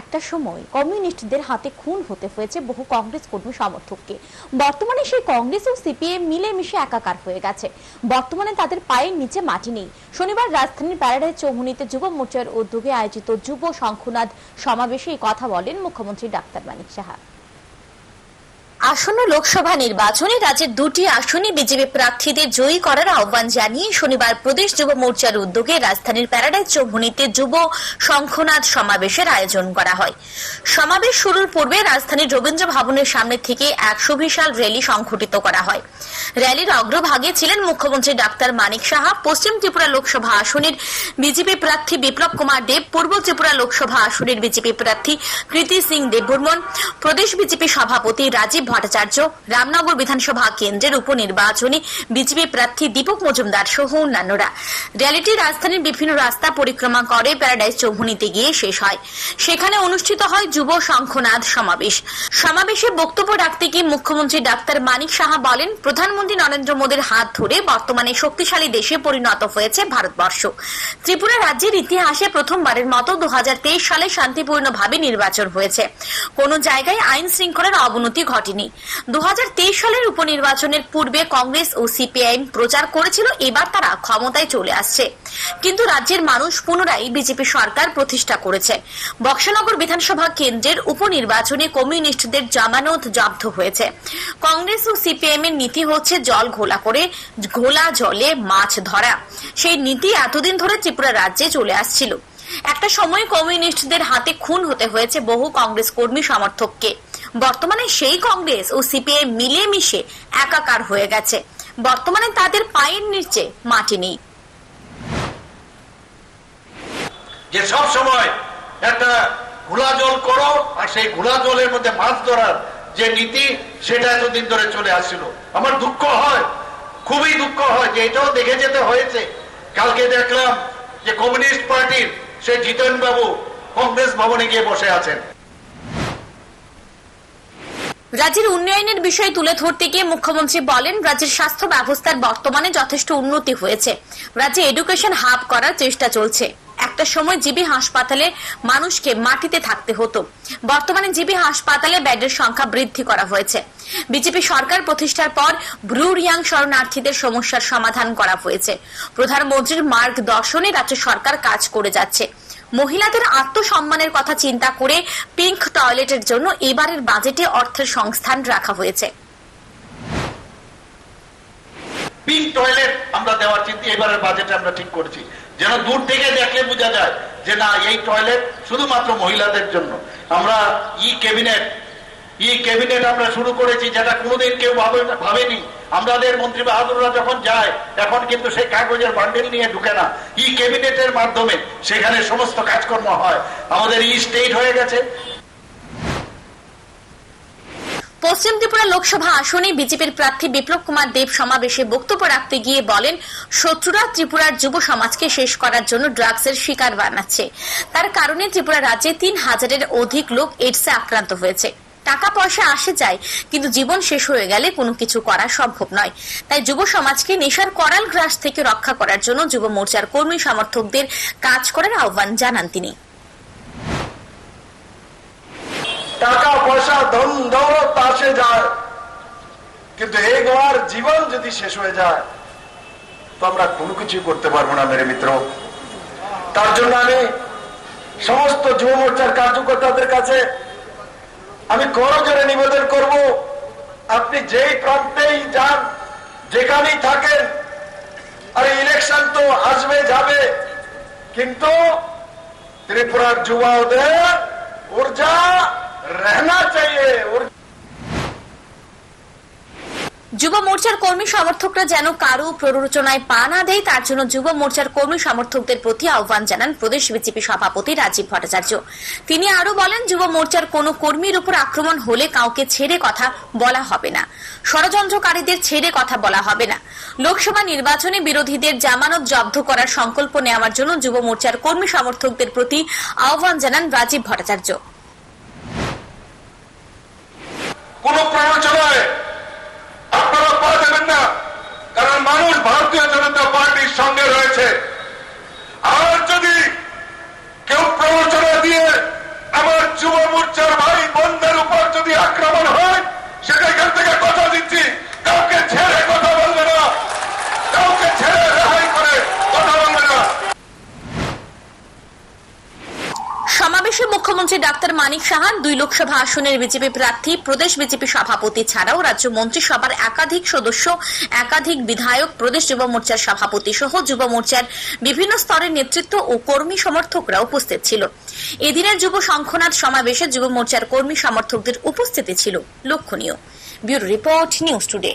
একটা সময় কমিউনিস্টদের হাতে খুন হতে হয়েছে বহু কংগ্রেস কর্মী সমর্থককে। বর্তমানে সেই কংগ্রেস ও সিপিএম মিলেমিশে একাকার হয়ে গেছে। বর্তমানে তাদের পায়ের নিচে মাটি নেই। শনিবার রাজধানীর প্যারাডাইজ চৌমুনিতে যুব মোর্চার উদ্যোগে আয়োজিত যুব শঙ্খনাদ সমাবেশে এই কথা বলেন মুখ্যমন্ত্রী ডাক্তার মানিক সাহা। আসন্ন লোকসভা নির্বাচনে রাজ্যের দুটি আসনে বিজেপি প্রার্থীদের জয়ী করার আহ্বান জানিয়ে শনিবার প্রদেশ যুব মোর্চার উদ্যোগে রাজধানীর প্যারাডাইজ চৌভনীতে যুব শঙ্খনাথ সমাবেশের আয়োজন করা হয়। সমাবেশ শুরুর পূর্বে রাজধানীর রবীন্দ্র ভবনের সামনে থেকে এক সুবিশাল র্যালি সংঘটিত করা হয়। র্যালির অগ্রভাগে ছিলেন মুখ্যমন্ত্রী ডাক্তার মানিক সাহা, পশ্চিম ত্রিপুরা লোকসভা আসনের বিজেপি প্রার্থী বিপ্লব কুমার দেব, পূর্ব ত্রিপুরা লোকসভা আসনের বিজেপি প্রার্থী কৃতি সিং দেববর্মন, প্রদেশ বিজেপি সভাপতি রাজীব ভট্টাচার্য, রামনগর বিধানসভা কেন্দ্রের উপনির্বাচনে বিজেপি প্রার্থী দীপক মজুমদার সহ অন্যান্যরা। র্যালিটি রাজধানীর বিভিন্ন রাস্তা পরিক্রমা করে প্যারাডাইজ চৌমুনিতে গিয়ে শেষ হয়। সেখানে অনুষ্ঠিত হয় যুব শঙ্খনাদ সমাবেশ। সমাবেশে বক্তব্য রাখতে গিয়ে মুখ্যমন্ত্রী ডাক্তার মানিক সাহা বলেন, প্রধানমন্ত্রী নরেন্দ্র মোদীর হাত ধরে বর্তমানে শক্তিশালী দেশে পরিণত হয়েছে ভারতবর্ষ। ত্রিপুরা রাজ্যের ইতিহাসে প্রথমবারের মতো দু সালে শান্তিপূর্ণভাবে নির্বাচন হয়েছে। কোন জায়গায় আইন শৃঙ্খলার অবনতি ঘটেনি। দু সালের উপনির্বাচনের পূর্বে কংগ্রেস ও সিপিআইএম প্রচার করেছিল, এবার তারা ক্ষমতায় চলে আসছে। কিন্তু রাজ্যের মানুষ পুনরায় বিজেপি সরকার প্রতিষ্ঠা করেছে। বক্সনগর বিধানসভা কেন্দ্রের উপনির্বাচনে কমিউনিস্টদের জামানত জব্দ হয়েছে। কংগ্রেস ও সিপিএম এর নীতি হচ্ছে জল ঘোলা করে, ঘোলা জলে মাছ ধরা। সেই নীতি এতদিন ধরে ত্রিপুরা রাজ্যে চলে আসছিল। একটা সময় কমিউনিস্টদের হাতে খুন হতে হয়েছে বহু কংগ্রেস কর্মী সমর্থককে। বর্তমানে সেই কংগ্রেস ও সিপিআই মিলেমিশে একাকার হয়ে গেছে। বর্তমানে তাদের পায়ের নিচে মাটি নেই। যে সব সময় একটা ঘোলা জল করো আর সেই ঘোলা জলের মধ্যে মাছ ধরার যে নীতি, সেটা এতদিন ধরে চলে আসছিল। আমার দুঃখ হয়, খুবই দুঃখ হয় যে এটাও দেখে যেতে হয়েছে। কালকে দেখলাম যে কমিউনিস্ট পার্টির সে জিতেন বাবু কংগ্রেস ভবনে গিয়ে বসে আছেন। রাজ্যের উন্নয়নের বিষয় তুলে ধরতে গিয়ে মুখ্যমন্ত্রী বলেন, রাজ্যের স্বাস্থ্য ব্যবস্থার বর্তমানে যথেষ্ট উন্নতি হয়েছে। রাজ্যে এডুকেশন হাব করার চেষ্টা চলছে। একটা সময় জিবি হাসপাতালে মানুষকে মাটিতে থাকতে হতো। বর্তমানে জিবি হাসপাতালে বেডের সংখ্যা বৃদ্ধি করা হয়েছে। বিজেপি সরকার প্রতিষ্ঠার পর ব্রু রিয়াং শরণার্থীদের সমস্যার সমাধান করা হয়েছে। প্রধানমন্ত্রীর মার্গ দর্শনে রাজ্য সরকার কাজ করে যাচ্ছে। মহিলাদের আত্মসম্মানের কথা চিন্তা করে পিঙ্ক টয়লেটের জন্য এবারের বাজেটে অর্থের সংস্থান রাখা হয়েছে। পিঙ্ক টয়লেট আমরা দেওয়ার চিন্তা এবারের বাজেটে আমরা ঠিক করেছি। যেন দূর থেকে দেখলে বোঝা যায় যে না, এই টয়লেট শুধুমাত্র মহিলাদের জন্য। আমরা ই ক্যাবিনেট ই ক্যাবিনেট আমরা শুরু করেছি, যেটা কোনোদিন কেউ ভাবে- ভাবেনি। আমাদের মন্ত্রী বাহাদুররা যখন যায় এখন কিন্তু সেই কাগজের বান্ডেল নিয়ে ঢুকে না। ই ক্যাবিনেটের মাধ্যমে সেখানে সমস্ত কাজকর্ম হয়। আমাদের ই স্টেট হয়ে গেছে। পশ্চিম ত্রিপুরা লোকসভা আসনে বিজেপির প্রার্থী বিপ্লব কুমার দেব সমাবেশে বক্তব্য রাখতে গিয়ে বলেন, শত্রুরা ত্রিপুরার যুব সমাজকে শেষ করার জন্য ড্রাগসের শিকার বানাচ্ছে। তার কারণে ত্রিপুরা রাজ্যে তিন হাজারের অধিক লোক এইডসে আক্রান্ত হয়েছে। টাকা পয়সা আসে যায়, কিন্তু জীবন শেষ হয়ে গেলে কোনো কিছু করা সম্ভব নয়। তাই যুব সমাজকে নেশার করাল গ্রাস থেকে রক্ষা করার জন্য যুব মোর্চার কর্মী সমর্থকদের কাজ করার আহ্বান জানান তিনি। টাকা টাকা ধন দৌলত আসে যায়। কিন্তু এই গোয়ার জীবন যদি শেষ হয়ে যায়, তো আমরা কোনো কিছু করতে পারব না, মেরে মিত্র। তার জন্য আমি সমস্ত যুব মোর্চার কার্যকর্তাদের কাছে আমি করজোরে নিবেদন করব, আপনি যেই প্রান্তেই যান, যেখানেই থাকেন, আর ইলেকশন তো আসবে, যাবে, কিন্তু ত্রিপুরার যুবাদের ঊর্জা रहना चाहिए ऊर्जा যুব মোর্চার কর্মী সমর্থকরা যেন কারো প্ররোচনায় পা না দেয় তার জন্য যুব মোর্চার কর্মী সমর্থকদের প্রতি আহ্বান জানান প্রদেশ বিজেপি সভাপতি রাজীব ভট্টাচার্য তিনি আরো বলেন যুব মোর্চার কোনো কর্মীর উপর আক্রমণ হলে কাউকে ছেড়ে কথা বলা হবে না ষড়যন্ত্রকারীদের ছেড়ে কথা বলা হবে না লোকসভা নির্বাচনে বিরোধীদের জামানত জব্দ করার সংকল্প নেওয়ার জন্য যুব মোর্চার কর্মী সমর্থকদের প্রতি আহ্বান জানান রাজীব ভট্টাচার্য কোন প্ররোচনায় আপনারা পা দেবেন না কারণ মানুষ ভারতীয় জনতা পার্টির সঙ্গে রয়েছে আর যদি কেউ প্ররোচনা দিয়ে আমার মন্ত্রী ডাক্তার মানিক সাহান দুই লোকসভা আসনের বিজেপি প্রার্থী, প্রদেশ বিজেপি সভাপতি ছাড়াও রাজ্য মন্ত্রিসভার একাধিক সদস্য, একাধিক বিধায়ক, প্রদেশ যুব মোর্চার সভাপতি সহ যুব মোর্চার বিভিন্ন স্তরের নেতৃত্ব ও কর্মী সমর্থকরা উপস্থিত ছিল। এদিনের যুব শঙ্খনাথ সমাবেশে যুব মোর্চার কর্মী সমর্থকদের উপস্থিতি ছিল। লক্ষণীয়। Bureau report, news today.